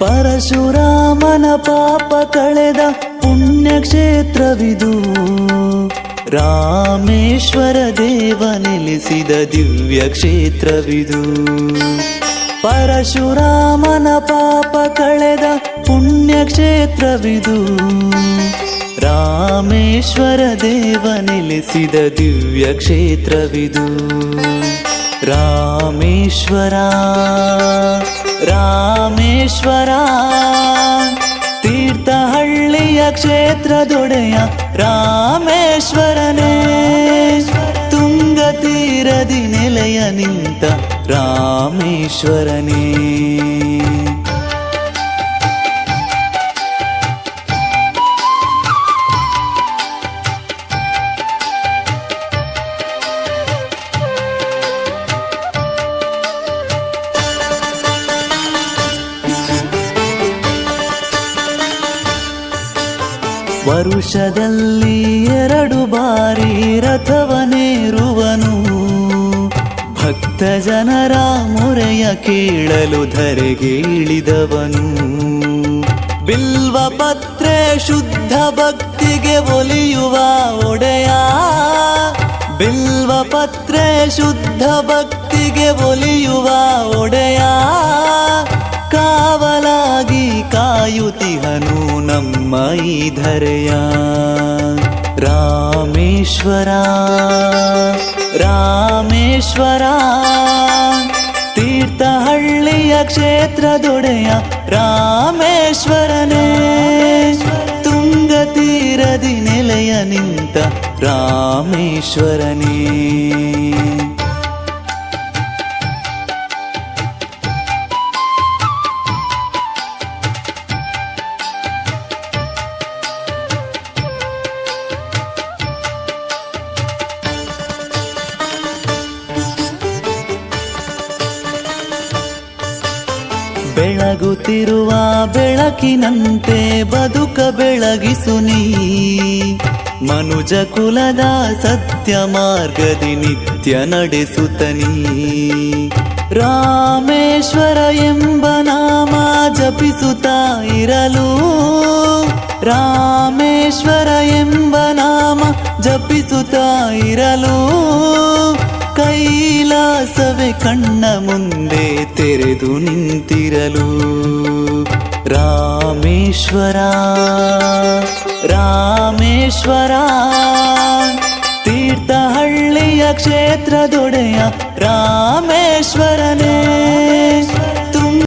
ಪರಶುರಾಮನ ಪಾಪ ಕಳೆದ ಪುಣ್ಯ ಕ್ಷೇತ್ರವಿದು ರಾಮೇಶ್ವರ ದೇವ ನೆಲೆಸಿದ ದಿವ್ಯ ಕ್ಷೇತ್ರವಿದು ಪರಶುರಾಮನ ಪಾಪ ಕಳೆದ ಪುಣ್ಯಕ್ಷೇತ್ರವಿದು. ರಾಮೇಶ್ವರ ದೇವ ನೆಲೆಸಿದ ದಿವ್ಯ ಕ್ಷೇತ್ರವಿದು ರಾಮೇಶ್ವರ ರಾಮೇಶ್ವರ ತೀರ್ಥಹಳ್ಳಿಯ ಕ್ಷೇತ್ರದೊಡೆಯ ರಾಮೇಶ್ವರನೇ. ತುಂಗ ತೀರದಿ ನೆಲೆಯ ನಿಂತ ರಾಮೇಶ್ವರನೇ. ವರುಷದಲ್ಲಿ ಎರಡು ಬಾರಿ ರಥವನೇರುವನು ಭಕ್ತ ಜನರ ಮೊರೆಯ ಕೇಳಲು ಧರೆಗೆ ಇಳಿದವನು ಬಿಲ್ವ ಪತ್ರೆ ಶುದ್ಧ ಭಕ್ತಿಗೆ ಒಲಿಯುವ ಒಡೆಯ. ಬಿಲ್ವ ಪತ್ರೆ ಶುದ್ಧ ಭಕ್ತಿಗೆ ಒಲಿಯುವ ಒಡೆಯ. ಕಾಯುತಿಹನು ನಮ್ಮ ಈ ಧರೆಯ. ರಾಮೇಶ್ವರ ರಾಮೇಶ್ವರ ತೀರ್ಥಹಳ್ಳಿಯ ಕ್ಷೇತ್ರದೊಡೆಯ ರಾಮೇಶ್ವರನೇ. ತುಂಗ ತೀರದಿ ನೆಲೆಯ ನಿಂತ ರಾಮೇಶ್ವರನೇ. ಬೆಳಗುತ್ತಿರುವ ಬೆಳಕಿನಂತೆ ಬದುಕ ಬೆಳಗಿಸು ನೀ. ಮನುಜ ಕುಲದ ಸತ್ಯ ಮಾರ್ಗದಿ ನಿತ್ಯ ನಡೆಸುತ್ತನೀ ರಾಮೇಶ್ವರ ಎಂಬ ನಾಮ ಜಪಿಸುತ್ತಾ ಇರಲು. ರಾಮೇಶ್ವರ ಎಂಬ ನಾಮ ಜಪಿಸುತ್ತಾ ಇರಲು. ಕೈಲಾಸವೇ ಕಣ್ಣ ಮುಂದೆ ತೆರೆದು ನಿಂತಿರಲು. ರಾಮೇಶ್ವರ ರಾಮೇಶ್ವರ ತೀರ್ಥಹಳ್ಳಿಯ ಕ್ಷೇತ್ರದೊಡೆಯ ರಾಮೇಶ್ವರನೇ.